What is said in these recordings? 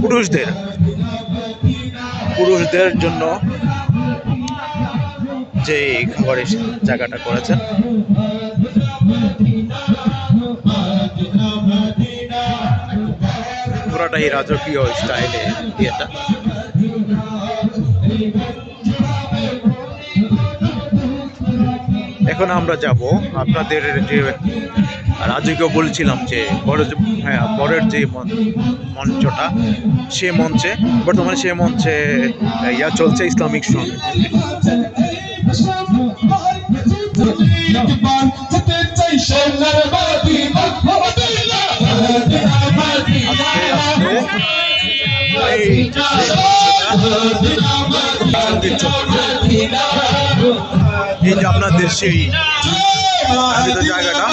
পুরুষদের পুরুষদের জন্য যে খাবারের জায়গাটা করেছেন। পুরাটাই রাজকীয় স্টাইলে ইয়েটা এখন আমরা যাব আপনাদের যে রাজকীয় বলছিলাম যে বড় হ্যাঁ বরের যে মঞ্চটা, সে মঞ্চে, বর্তমানে সে মঞ্চে ইয়া চলছে ইসলামিক সং আস্তে আস্তে এই যে আপনাদের সেই জায়গাটা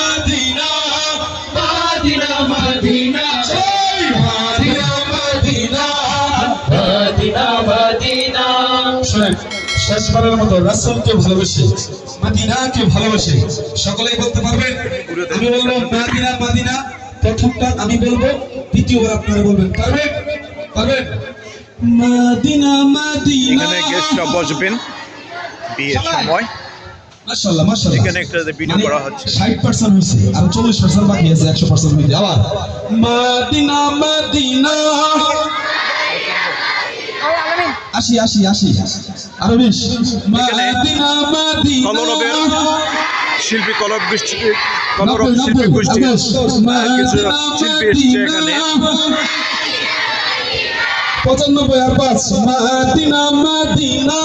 শেষবারের মতো রাসূলকে ভালোবেসে মদিনাকে ভালোবেসে সকলেই বলতে পারবেন আমি বলব মাদিনা মাদিনা প্রথমটা আমি বলব দ্বিতীয়বার আপনারা বলবেন পারবেন? পারবেন? মাদিনা মাদিনা। এখানে গেস্টরা বসবেন বিয়ের সময়। মাশাআল্লাহ মাশাআল্লাহ। এখানে একটা ভিডিও করা হচ্ছে। 60% হইছে আর 40% বাকি আছে 100% মিলে আবার। মাদিনা মাদিনা। আসি আসি আসি। আরও বেশ। কলরবের শিল্পী কলব গোষ্ঠী কলরব শিল্পী গোষ্ঠী। কিছু শিল্পী এসছে এখানে। পঁচানব্বই আর পাঁচ। মাদিনা মাদিনা।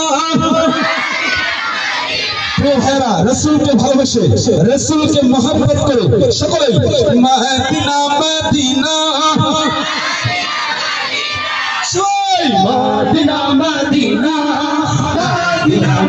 ভাইরা রসুলকে ভালোবেসে রসুলকে মহব্বত করে সকলে মাদিনা মাদিনা।